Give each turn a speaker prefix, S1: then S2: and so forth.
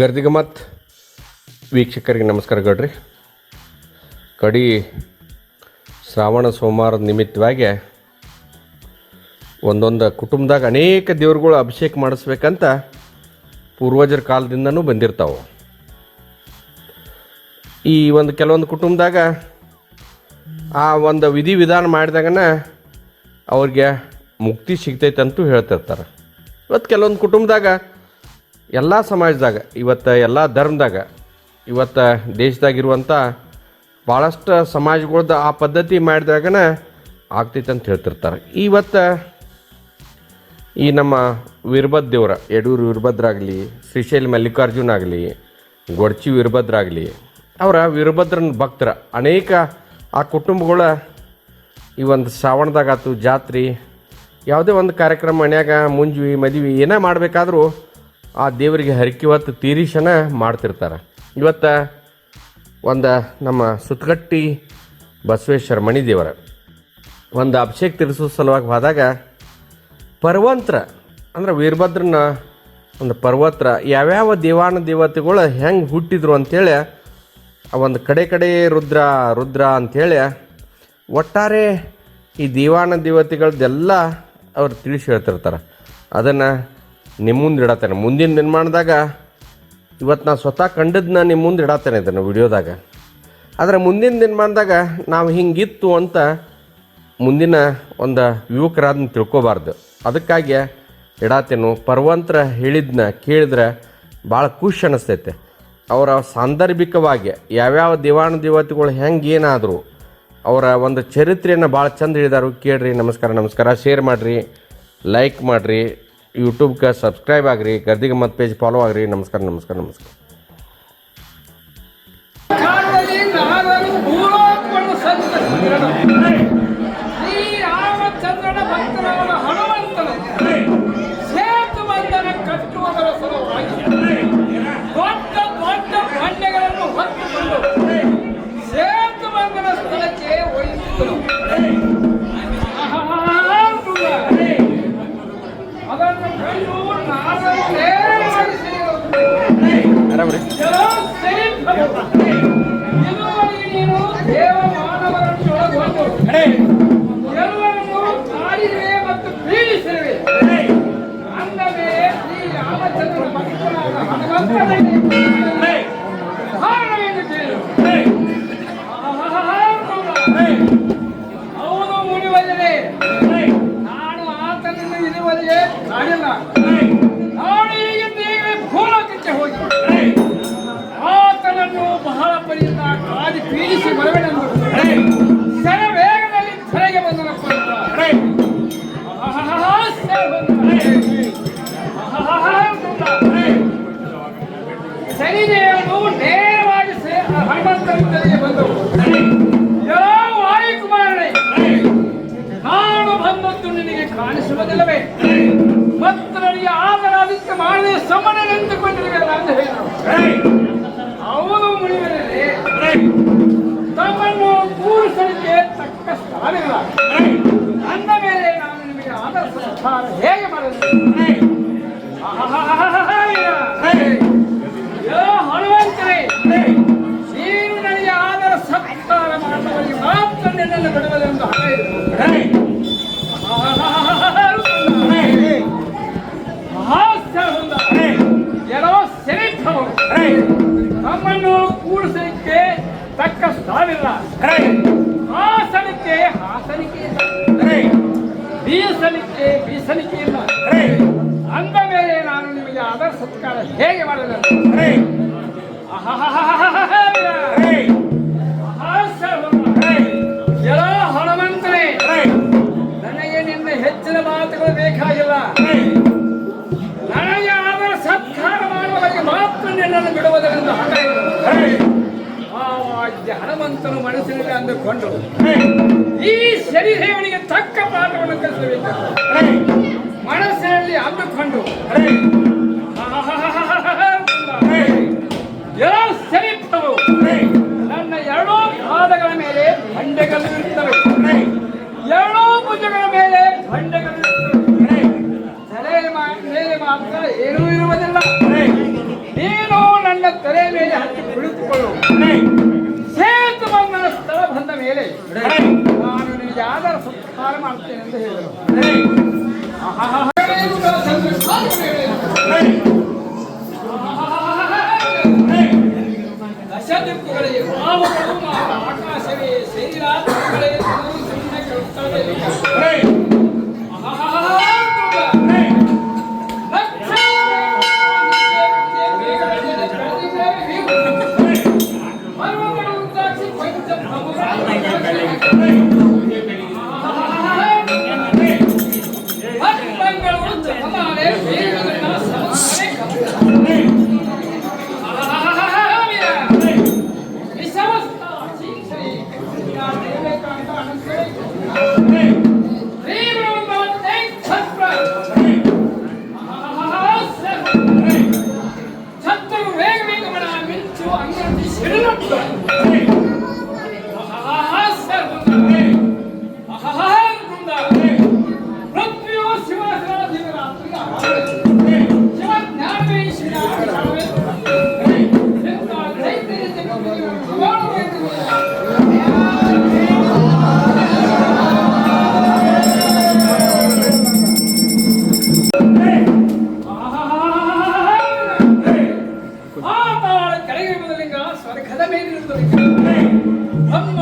S1: ಗರ್ದಿಗಮತ್ ವೀಕ್ಷಕರಿಗೆ ನಮಸ್ಕಾರ ಗೌಡ್ರಿ. ಕಡಿ ಶ್ರಾವಣ ಸೋಮವಾರದ ನಿಮಿತ್ತವಾಗಿ ಒಂದೊಂದು ಕುಟುಂಬದಾಗ ಅನೇಕ ದೇವ್ರುಗಳು ಅಭಿಷೇಕ ಮಾಡಿಸ್ಬೇಕಂತ ಪೂರ್ವಜರ ಕಾಲದಿಂದನೂ ಬಂದಿರ್ತಾವೆ. ಈ ಒಂದು ಕೆಲವೊಂದು ಕುಟುಂಬದಾಗ ಆ ಒಂದು ವಿಧಿ ವಿಧಾನ ಮಾಡಿದಾಗನ ಅವ್ರಿಗೆ ಮುಕ್ತಿ ಸಿಗ್ತೈತೆ ಹೇಳ್ತಿರ್ತಾರೆ. ಇವತ್ತು ಕೆಲವೊಂದು ಕುಟುಂಬದಾಗ ಎಲ್ಲ ಸಮಾಜದಾಗ, ಇವತ್ತು ಎಲ್ಲ ಧರ್ಮದಾಗ, ಇವತ್ತು ದೇಶದಾಗಿರುವಂಥ ಭಾಳಷ್ಟು ಸಮಾಜಗಳ್ದು ಆ ಪದ್ಧತಿ ಮಾಡಿದಾಗನ ಆಗ್ತೈತೆ ಅಂತ ಹೇಳ್ತಿರ್ತಾರೆ. ಇವತ್ತು ಈ ನಮ್ಮ ವೀರಭದ್ರ ದೇವರ, ಯಡೂರು ವೀರಭದ್ರಾಗಲಿ ಶ್ರೀಶೈಲ್ ಮಲ್ಲಿಕಾರ್ಜುನ ಆಗಲಿ, ಗೊಡ್ಚಿ ವೀರಭದ್ರಾಗಲಿ, ಅವರ ವೀರಭದ್ರನ ಭಕ್ತರ ಅನೇಕ ಆ ಕುಟುಂಬಗಳ ಈ ಒಂದು ಶ್ರಾವಣದಾಗಾತು ಜಾತ್ರೆ, ಯಾವುದೇ ಒಂದು ಕಾರ್ಯಕ್ರಮ ಮನ್ಯಾಗ ಮುಂಜಿ ಮದುವೆ ಏನೇ ಮಾಡಬೇಕಾದ್ರೂ ಆ ದೇವರಿಗೆ ಹರಕೆ ಹೊತ್ತು ತೀರಿಶನ ಮಾಡ್ತಿರ್ತಾರೆ. ಇವತ್ತು ಒಂದು ನಮ್ಮ ಸುತ್ತಗಟ್ಟಿ ಬಸವೇಶ್ವರ ಮಣಿ ದೇವರ ಒಂದು ಅಭಿಷೇಕ ತಿರ್ಸೋ ಸಲುವಾಗಿ ಹೋದಾಗ ಪರ್ವಂತ್ರ, ಅಂದ್ರೆ ವೀರಭದ್ರನ ಒಂದು ಪರ್ವತ್ರ ಯಾವ್ಯಾವ ದೇವಾನ ದೇವತೆಗಳು ಹೆಂಗೆ ಹುಟ್ಟಿದ್ರು ಅಂಥೇಳಿ ಆ ಒಂದು ಕಡೆ ಕಡೆ ರುದ್ರ ರುದ್ರ ಅಂಥೇಳಿ ಒಟ್ಟಾರೆ ಈ ದೇವಾನ ದೇವತೆಗಳದ್ದೆಲ್ಲ ಅವ್ರು ತಿಳಿಸಿ ಹೇಳ್ತಿರ್ತಾರೆ. ಅದನ್ನು ನಿಮ್ಮ ಮುಂದೆ ಇಡತ್ತೇನೆ. ಮುಂದಿನ ನಿರ್ಮಾಣದಾಗ ಇವತ್ತು ನಾನು ಸ್ವತಃ ಕಂಡದನ್ನ ನಿಮ್ಮ ಮುಂದೆ ಇಡತ್ತೇನೆ ಇದನ್ನು ವಿಡಿಯೋದಾಗ. ಆದರೆ ಮುಂದಿನ ನಿರ್ಮಾಣದಾಗ ನಾವು ಹಿಂಗಿತ್ತು ಅಂತ ಮುಂದಿನ ಒಂದು ಯುವಕರಾದನ್ನ ತಿಳ್ಕೊಬಾರ್ದು. ಅದಕ್ಕಾಗಿ ಇಡಾತೇನು ಪರ್ವಂತರ ಹೇಳಿದ್ನ ಕೇಳಿದ್ರೆ ಭಾಳ ಖುಷಿ ಅನ್ನಿಸ್ತೈತೆ ಅವರ ಸಾಂದರ್ಭಿಕವಾಗಿ ಯಾವ್ಯಾವ ದೇವಾನ ದೇವತೆಗಳು ಹೆಂಗೆ ಏನಾದರೂ ಅವರ ಒಂದು ಚರಿತ್ರೆಯನ್ನು ಭಾಳ ಚಂದ ಹೇಳಿದಾರು. ಕೇಳ್ರಿ, ನಮಸ್ಕಾರ ನಮಸ್ಕಾರ. ಶೇರ್ ಮಾಡಿರಿ, ಲೈಕ್ ಮಾಡಿರಿ. ಯೂಟ್ಯೂಬ್ಗೆ ಸಬ್ಸ್ಕ್ರೈಬ್ ಆಗಿರಿ ಗರ್ದಿಗೆ ಮತ್ತು ಪೇಜ್ ಫಾಲೋ ಆಗ್ರಿ. ನಮಸ್ಕಾರ ನಮಸ್ಕಾರ ನಮಸ್ಕಾರ.
S2: ಅವನು ಕಾಣಿಸುವುದಿಲ್ಲವೇ ಮತ್ತು ನನಗೆ ಆದರಾದಿತ್ಯ ಮಾಡದೆ ಸಮನೆಂದುಕೊಂಡಿರುವೆಲ್ಲ ಅಂತ ಹೇಳಿದರು. ಅವನು ಮುನಿವರೇ ತಮ್ಮನ್ನು ಕೂರಿಸಲಿಕ್ಕೆ ತಕ್ಕ ಸ್ಥಾನಗಳ ಅಂದ ಮೇಲೆ ನಾನು ನಿಮಗೆ ಆದರ ಸಂಸ್ಥಾನ ಹೇಗೆ ಮಾಡಲಿ? ಹನುಮಂತರೇ ನೀನು ನನಗೆ ಆದರ ಸತ್ಕಾರ ಮಾಡುವಲ್ಲಿ ಮಾತ್ರ ನಿನ್ನನ್ನು ಬಿಡುವುದೆಂದು ಹಠ ಬೀಸಲಿಕ್ಕೆ ಬೀಸಲಿಕ್ಕೆ ಇಲ್ಲ ಅಂದ ಮೇಲೆ ನಾನು ನಿಮಗೆ ಅದರ ಸತ್ಕಾರ ಹೇಗೆ ಮಾಡಲು ಎಲ್ಲ ಹನುಮಂತನೇ ನನಗೆ ನಿನ್ನ ಹೆಚ್ಚಿನ ಮಾತುಗಳು ಬೇಕಾಗಿಲ್ಲ. ನನಗೆ ಅದರ ಸತ್ಕಾರ ಮಾಡುವವರಿಗೆ ಮಾತ್ರ ನಿನ್ನನ್ನು ಬಿಡುವುದರಿಂದ ಹಣ ಹನುಮಂತನು ಮನಸ್ಸಿನಲ್ಲಿ ಅಂದುಕೊಂಡು ಈ ಶರೀರವನಿಗೆ ತಕ್ಕ ಪಾಠವನ್ನು ಕಲಿಸಬೇಕು ಮನಸ್ಸಿನಲ್ಲಿ ಅಂದುಕೊಂಡು ಎರಡು ಸರಿತವು ನನ್ನ ಎರಡೂ ಪಾದಗಳ ಮೇಲೆ ಬಂಡೆಗಳು ಇರುತ್ತವೆ ಎರಡೂ ಭುಜಗಳ ಮೇಲೆ ಬಂಡೆಗಳು ತಲೆ ಮೇಲೆ ಮಾತ್ರ ಏನೂ ಇರುವುದಿಲ್ಲ ನೀನು ನನ್ನ ತಲೆ ಮೇಲೆ ಹತ್ತಿ ಕುಳಿತುಕೊಳ್ಳು ಸೇತು ಬಂಧನ ಸ್ಥಳ ಬಂದ ಮೇಲೆ ನಿಜಾದರ ಸಂಸ್ಕಾರ ಮಾಡ್ತೇನೆ ಎಂದು ಹೇಳಿದರು ದಶದಿಕ್ಕುಗಳಿಗೆ ಆ ತಾಳ ಕೆಳಗೆ ಬದಲಿಂಗ ಸ್ವರ್ಗದ ಮೇಲಿರುತ್ತದೆ ಅಮ್ಮ